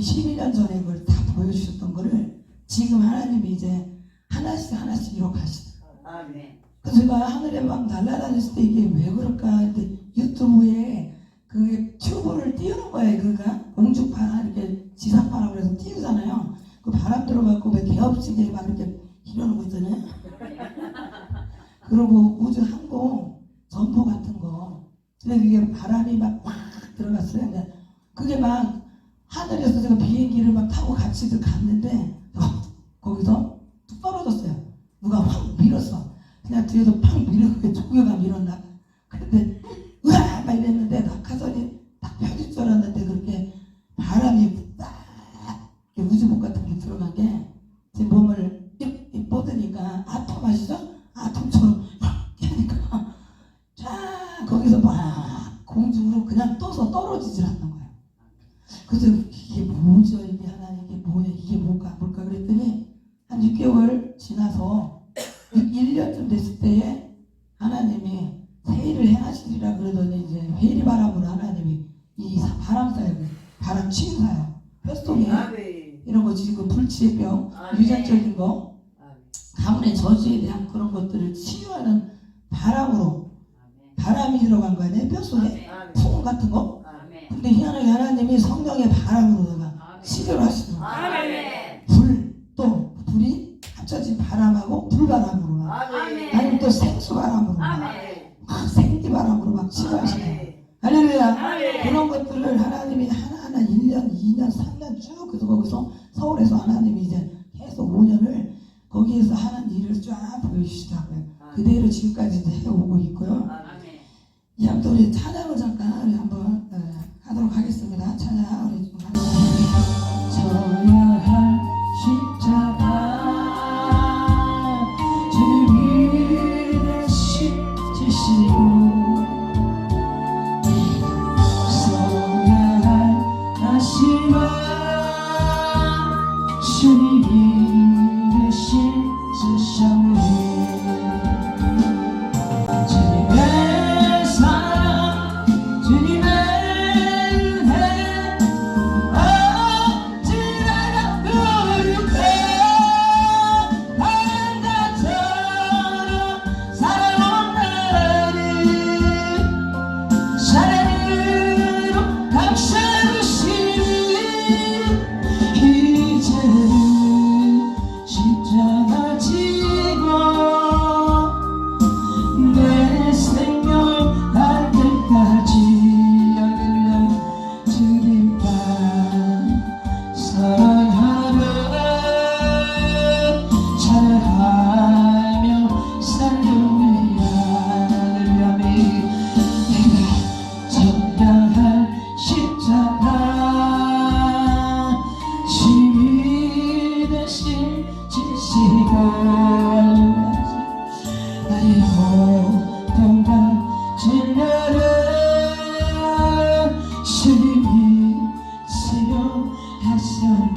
하나님이 11년 전에 그걸 다 보여주셨던 거를 지금 하나님이 이제 하나씩 하나씩 이뤄가시더라고요. 아멘. 그래서 제가 하늘에 막 날아다녔을 때 이게 왜 그럴까 했는데 유튜브에 그 튜브를 띄우는 거예요. 그가 공중파 이렇게 지상파라고 그래서 띄우잖아요. 그 바람 들어갖고 왜 개업식에 막 이렇게 이러는 거 있잖아요. 그리고 우주 항공 전포 같은 거. 근데 그게 바람이 막 막 들어갔어요. 근데 그게 막 하늘에서 제가 비행기를 막 타고 같이 갔는데 어, 거기서 뚝 떨어졌어요. 누가 확 밀었어. 그냥 뒤에서 팍 밀어 조교가 밀었나. 근데 으아 막 이랬는데 낙하선이 딱 펴질 줄 알았는데 그렇게 바람이 딱 우주복 같은 게 들어간 게제 몸을 이렇게 뻗으니까 아톰 아시죠? 아톰처럼 확 하니까 쫙 거기서 막 공중으로 그냥 떠서 떨어지질 않는 거예요. 그래서 이게 뭐죠? 이게 하나님 이게 뭐야? 이게 뭘까? 뭘까? 그랬더니 한 6개월 지나서 1년쯤 됐을 때에 하나님이 세일을 행 하시리라 그러더니 이제 회리 바람으로 하나님이 이 사- 바람 사요. 바람 치유사요. 뼛속에 아멘. 이런 거 지금 불치병, 아멘. 유전적인 거. 가문의 저주에 대한 그런 것들을 치유하는 바람으로. 바람이 들어간 거 아니에요? 뼛속에. 풍 같은 거. 근데 희한하게 하나님이 성령의 바람으로다가. 치료를 하시더라고요. 아멘. 불, 또 불이 합쳐진 바람하고 불바람으로. 아니면 또 생수바람으로 아멘. 할렐루야 아멘. 그런 것들을 하나님이 하나하나 1년, 2년, 3년 쭉 그래서 거기서 서울에서 하나님이 이제 계속 5년을 거기에서 하는 일을 쫙 보여주시더라고요 그대로 지금까지 이제 해오고 있고요 아멘. 이 아무튼 우리 찬양을 잠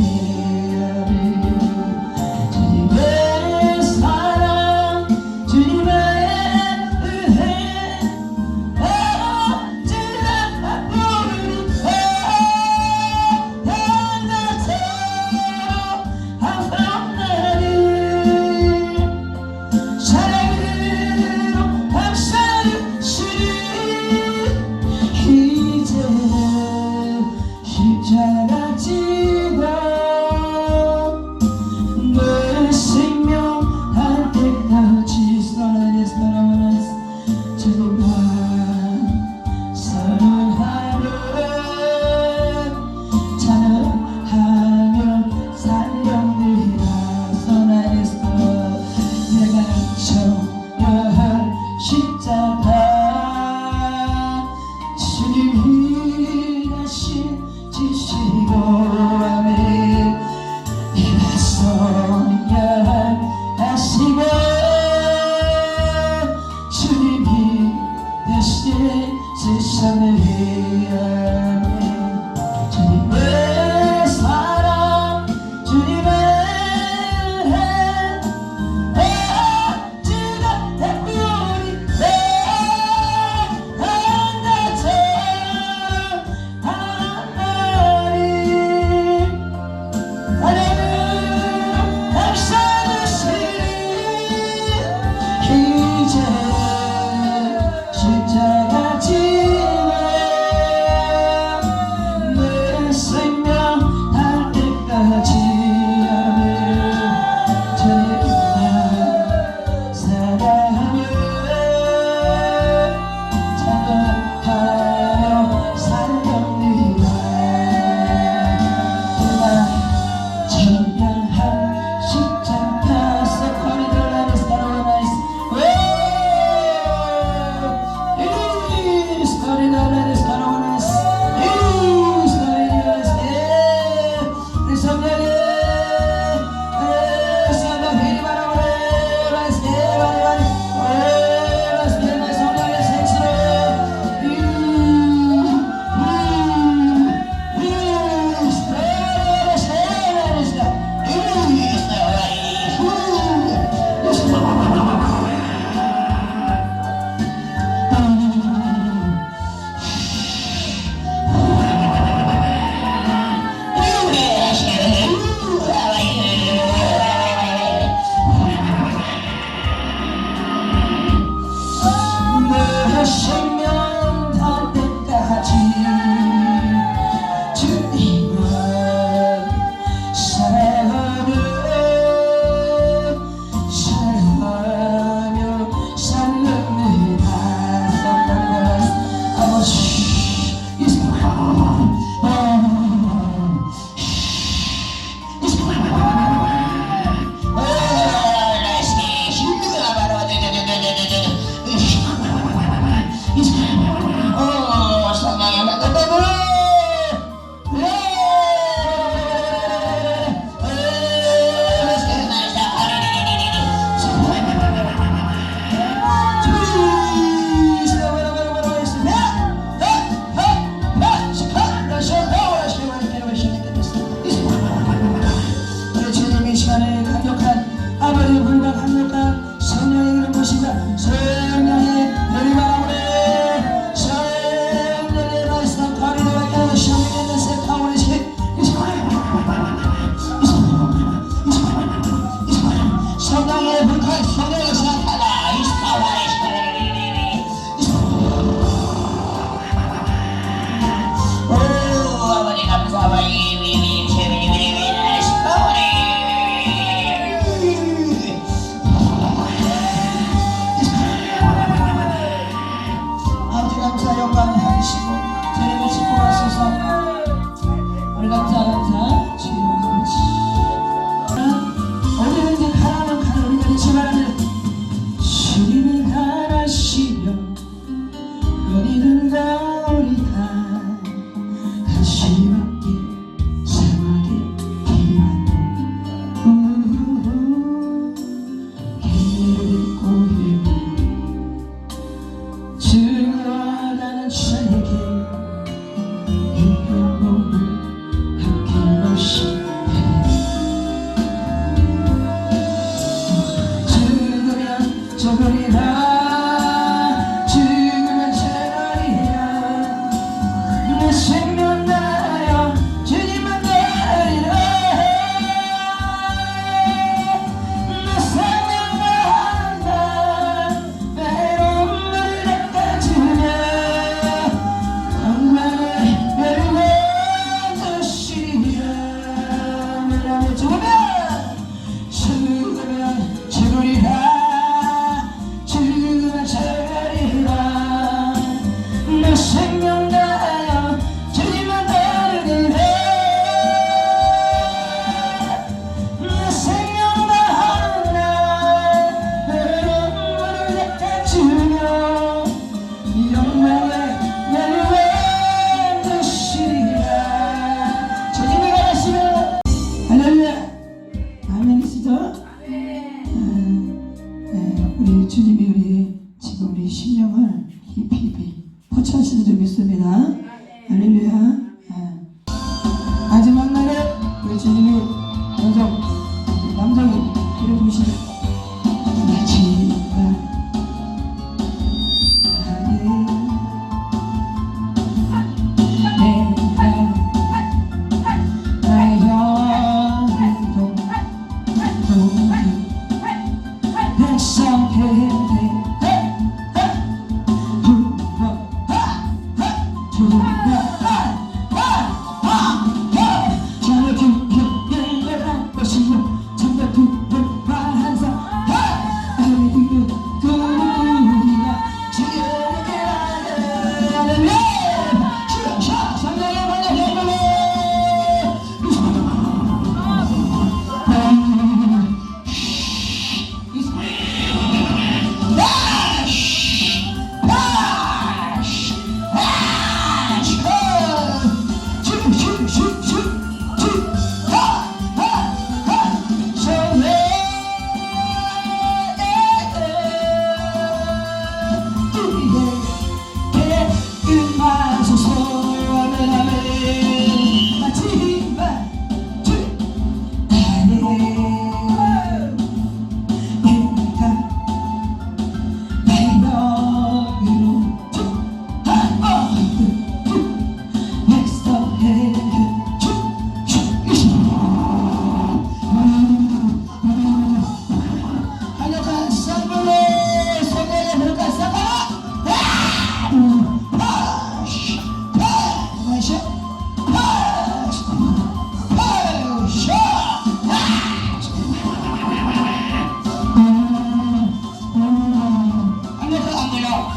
치 있습니다. 할렐루야.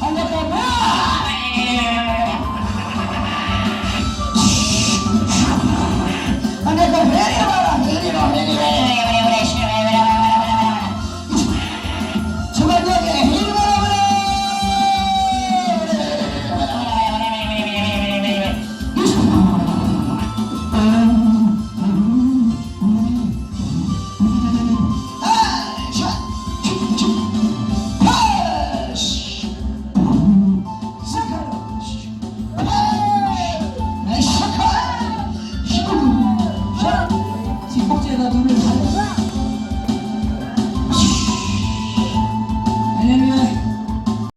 한역